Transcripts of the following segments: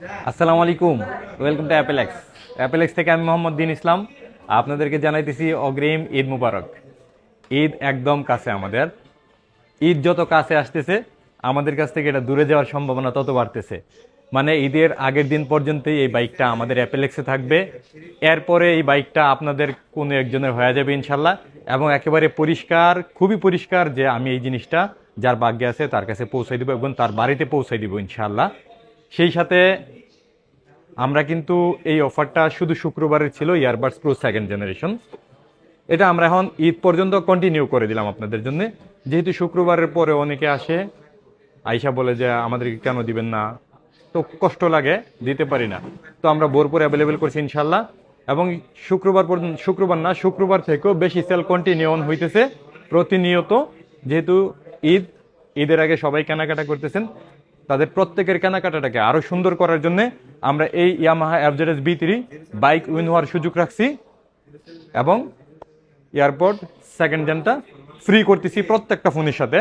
আসসালামু আলাইকুম। Welcome to অ্যাপেলেক্স অ্যাপেলেক্স থেকে আমি মোহাম্মদ দিন ইসলাম। আপনাদেরকে জানাইতেছি অগ্রিম ঈদ মুবারক। ঈদ একদম কাছে আমাদের। ঈদ যত কাছে আসতেছে, আমাদের কাছ থেকে এটা দূরে যাওয়ার সম্ভাবনা তত বাড়তেছে। মানে ঈদের আগের দিন পর্যন্তই এই বাইকটা আমাদের অ্যাপেলেক্সে থাকবে। এরপরে এই বাইকটা আপনাদের কোনো একজনের হয়ে যাবে ইনশাল্লাহ। এবং একেবারে পরিষ্কার, খুবই পরিষ্কার যে আমি এই জিনিসটা, যার ভাগ্যে আছে তার কাছে পৌঁছাই দিব এবং তার বাড়িতে পৌঁছাই দিব ইনশাল্লাহ। সেই সাথে আমরা কিন্তু এই অফারটা শুধু শুক্রবারের ছিল ইয়ারবাডস প্রো সেকেন্ড জেনারেশন এটা আমরা এখন ঈদ পর্যন্ত কন্টিনিউ করে দিলাম আপনাদের জন্য। যেহেতু শুক্রবারের পরে অনেকে আসে, আইসা বলে যে আমাদেরকে কেন দিবেন না? তো কষ্ট লাগে, দিতে পারি না। তো আমরা বোরপুর অ্যাভেলেবেল করছি ইনশাল্লাহ এবং শুক্রবার পর্যন্ত শুক্রবার না, শুক্রবার থেকেও বেশি সেল কন্টিনিউ অন হইতেছে, প্রতিনিয়ত। যেহেতু ঈদ, ঈদের আগে সবাই কেনাকাটা করতেছেন। তাদের প্রত্যেকের কেনাকাটাটাকে আরও সুন্দর করার জন্য আমরা এই ইয়ামাহা অ্যাভজারেস বি থ্রি বাইক উইন হওয়ার সুযোগ রাখছি এবং এয়ারপোর্ট সেকেন্ড জেনটা ফ্রি করতেছি প্রত্যেকটা ফোনের সাথে।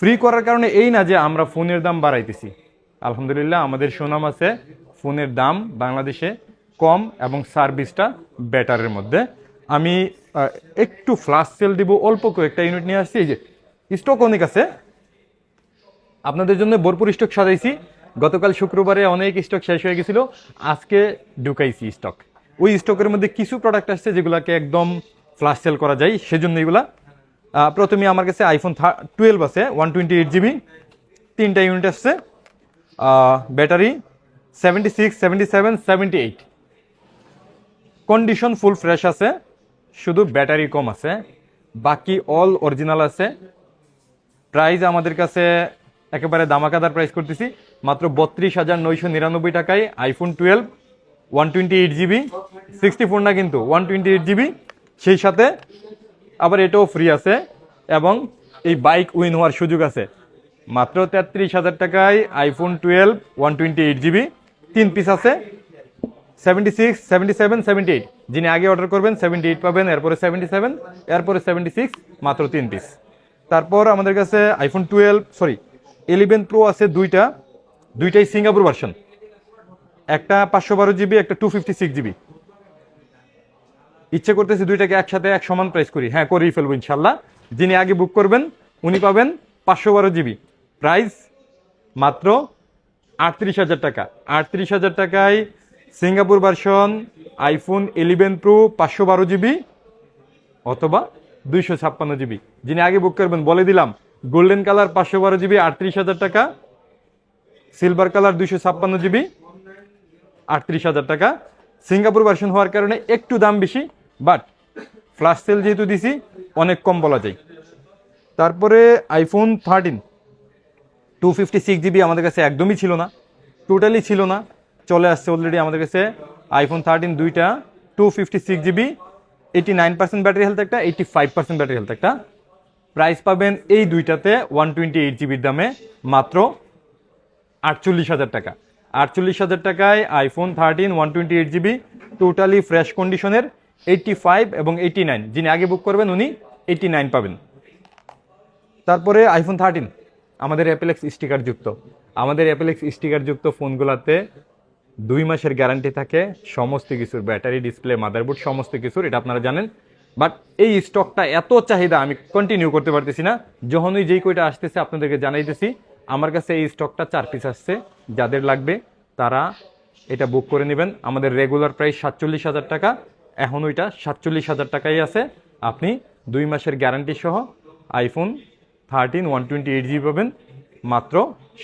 ফ্রি করার কারণে এই না যে আমরা ফোনের দাম বাড়াইতেছি। আলহামদুলিল্লাহ আমাদের সুনাম আছে ফোনের দাম বাংলাদেশে কম এবং সার্ভিসটা বেটারের মধ্যে। আমি একটু ফ্লাশ সেল দিব, অল্প কয়েকটা ইউনিট নিয়ে আসছি। এই যে স্টক অনেক আছে। আপনাদের জন্য ভরপুর স্টক সাজাইছি। গতকাল শুক্রবারে অনেক স্টক শেষ হয়ে গেছিল। আজকে ঢুকাইছি স্টক ওই স্টকের মধ্যে কিছু প্রোডাক্ট আসছে যেগুলোকে একদম ফ্লাশ সেল করা যায়, সেজন্য এগুলা। প্রথমে আমার কাছে আইফোন টুয়েলভ আছে ওয়ান টোয়েন্টি এইট জিবি তিনটা ইউনিট আসছে। Battery seventy six seventy seven seventy eight condition full fresh আছে, শুধু ব্যাটারি কম আছে। বাকি অল অরিজিনাল আছে। প্রাইস আমাদের কাছে একেবারে দামাকাদার প্রাইস করতেছি। মাত্র বত্রিশ হাজার নয়শো নিরানব্বই টাকায় iPhone twelve one twenty eight GB sixty four না কিন্তু ওয়ান টোয়েন্টি এইট জিবি সেই সাথে আবার এটাও ফ্রি আছে এবং এই বাইক উইন হওয়ার সুযোগ আছে। মাত্র তেত্রিশ হাজার টাকায় iPhone twelve one twenty eight GB তিন পিস আছে seventy six seventy seven seventy eight যিনি আগে অর্ডার করবেন সেভেন্টি এইট পাবেন, এরপরে সেভেন্টি সেভেন এরপরে সেভেন্টি সিক্স মাত্র তিন পিস তারপর আমাদের কাছে iPhone twelve sorry eleven pro আছে দুইটা, দুইটাই সিঙ্গাপুর ভার্সন একটা পাঁচশো বারো জিবি, একটা টু ফিফটি সিক্স জিবি। ইচ্ছে করতেছি দুইটাকে একসাথে এক সমান প্রাইস করি। হ্যাঁ করেই ফেলব ইনশাল্লাহ। যিনি আগে বুক করবেন, উনি পাবেন পাঁচশো বারো জিবি। প্রাইস মাত্র আটত্রিশ হাজার টাকা। আটত্রিশ হাজার টাকায় Singapore version iPhone eleven pro পাঁচশো বারো জিবি অথবা দুইশো ছাপ্পান্ন জিবি। যিনি আগে বুক করবেন, বলে দিলাম গোল্ডেন কালার পাঁচশো বারো জিবি, আটত্রিশ হাজার টাকা। সিলভার কালার দুইশো ছাপ্পান্ন জিবি, আটত্রিশ হাজার টাকা। সিঙ্গাপুর ভার্সন হওয়ার কারণে একটু দাম বেশি বাট ফ্লাশ সেল যেহেতু দিছি, অনেক কম বলা যায়। তারপরে iPhone thirteen two fifty six GB আমাদের কাছে একদমই ছিল না টোটালি ছিল না, চলে আসছে অলরেডি আমাদের কাছে আইফোন থার্টিন দুইটা two fifty six GB eighty nine percent battery health একটা eighty five percent battery health একটা। প্রাইস পাবেন এই দুইটাতে ওয়ান টোয়েন্টি এইট জিবির দামে মাত্র আটচল্লিশ হাজার টাকা। আটচল্লিশ হাজার টাকায় iPhone thirteen one twenty eight GB totally fresh কন্ডিশনের এইটটি ফাইভ এবং এইটি নাইন যিনি আগে বুক করবেন, উনি এইটি নাইন পাবেন। তারপরে আইফোন থার্টিন আমাদের অ্যাপেলেক্স স্টিকার যুক্ত। আমাদের অ্যাপেলেক্স স্টিকার যুক্ত ফোনগুলোতে দুই মাসের গ্যারান্টি থাকে। সমস্ত কিছুর ব্যাটারি ডিসপ্লে মাদারবোর্ড সমস্ত কিছুর, এটা আপনারা জানেন। বাট এই স্টকটা এত চাহিদা আমি কন্টিনিউ করতে পারতেছি না। যখনই যেই কইটা আসতেছে আপনাদেরকে জানাইতেছি, আমার কাছে এই স্টকটা চার পিস আসছে। যাদের লাগবে, তারা এটা বুক করে নেবেন। আমাদের রেগুলার প্রাইস সাতচল্লিশ হাজার টাকা। এখন ওইটা সাতচল্লিশ হাজার টাকাই আছে। আপনি দুই মাসের গ্যারান্টি সহ iPhone thirteen one twenty eight GB পাবেন। মাত্র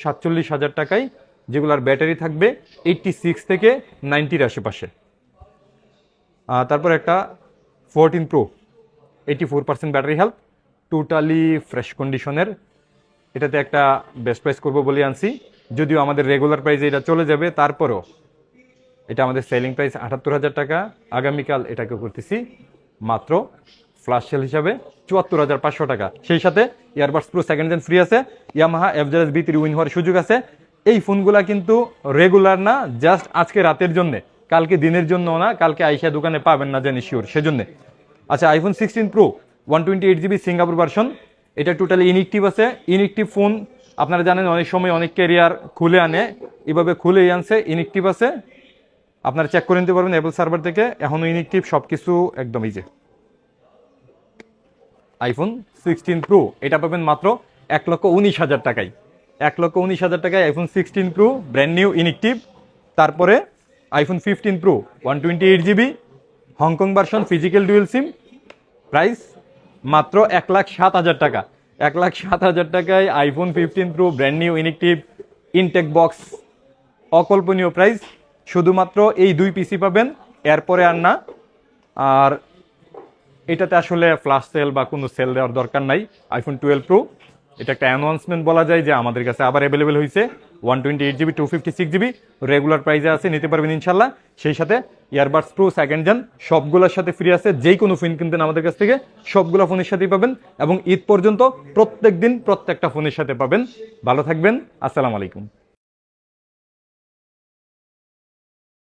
সাতচল্লিশ হাজার টাকায় যেগুলার ব্যাটারি থাকবে এইটটি সিক্স থেকে নাইনটির আশেপাশে। তারপর একটা fourteen pro eighty four percent battery health totally fresh কন্ডিশনের এটাতে একটা বেস্ট প্রাইস করব বলে আনছি। যদিও আমাদের রেগুলার প্রাইসে এটা চলে যাবে, তারপরও এটা আমাদের সেলিং প্রাইস আটাত্তর হাজার টাকা। আগামীকাল এটাকে করতেছি। মাত্র ফ্লাশ সেল হিসাবে চুয়াত্তর হাজার পাঁচশো টাকা। সেই সাথে earbuds pro second gen free আছে। Yamaha FZS V three win হওয়ার সুযোগ আছে। এই ফোনগুলা কিন্তু রেগুলার না জাস্ট আজকে রাতের জন্য। কালকে দিনের জন্য না, কালকে আইসা দোকানে পাবেন না জানি শিওর সেজন্য। আচ্ছা iPhone sixteen pro one twenty eight GB Singapore version এটা টোটালি ইনএক্টিভ আছে। ইনএক্টিভ ফোন আপনারা জানেন, অনেক সময় অনেক ক্যারিয়ার খুলে আনে, এভাবে খুলেই আনছে ইনিকটিভ আছে। আপনারা চেক করে নিতে পারবেন অ্যাপল সার্ভার থেকে এখনও ইনিকটিভ সব কিছু একদম ইজে আইফোন সিক্সটিন প্রো এটা পাবেন মাত্র এক লক্ষ উনিশ হাজার টাকায়। এক লক্ষ উনিশ হাজার টাকায় iPhone sixteen pro brand new ইনিকটিভ তারপরে iPhone fifteen pro one twenty eight GB Hong Kong version physical dual SIM price মাত্র এক লাখ সাত হাজার টাকা। এক লাখ সাত হাজার টাকায় iPhone fifteen pro brand new inactive intact box অকল্পনীয় প্রাইস শুধুমাত্র এই দুই পিসি পাবেন। এরপরে আর না, আর এটাতে আসলে ফ্লাশ সেল বা কোনো সেল দেওয়ার দরকার নাই আইফোন টুয়েলভ প্রো এটা একটা অ্যানাউন্সমেন্ট বলা যায় যে আমাদের কাছে আবার অ্যাভেলেবেল হয়েছে one twenty eight GB two fifty six GB regular প্রাইসে আছে, নিতে পারবেন ইনশাল্লাহ সেই সাথে ইয়ারবাডস প্রো সেকেন্ড জেন সবগুলোর সাথে ফ্রি আছে। যেই কোনো ফোন কিনতেন আমাদের কাছ থেকে, সবগুলো ফোনের সাথেই পাবেন এবং ঈদ পর্যন্ত প্রত্যেক দিন প্রত্যেকটা ফোনের সাথে পাবেন। ভালো থাকবেন, আসসালামু আলাইকুম।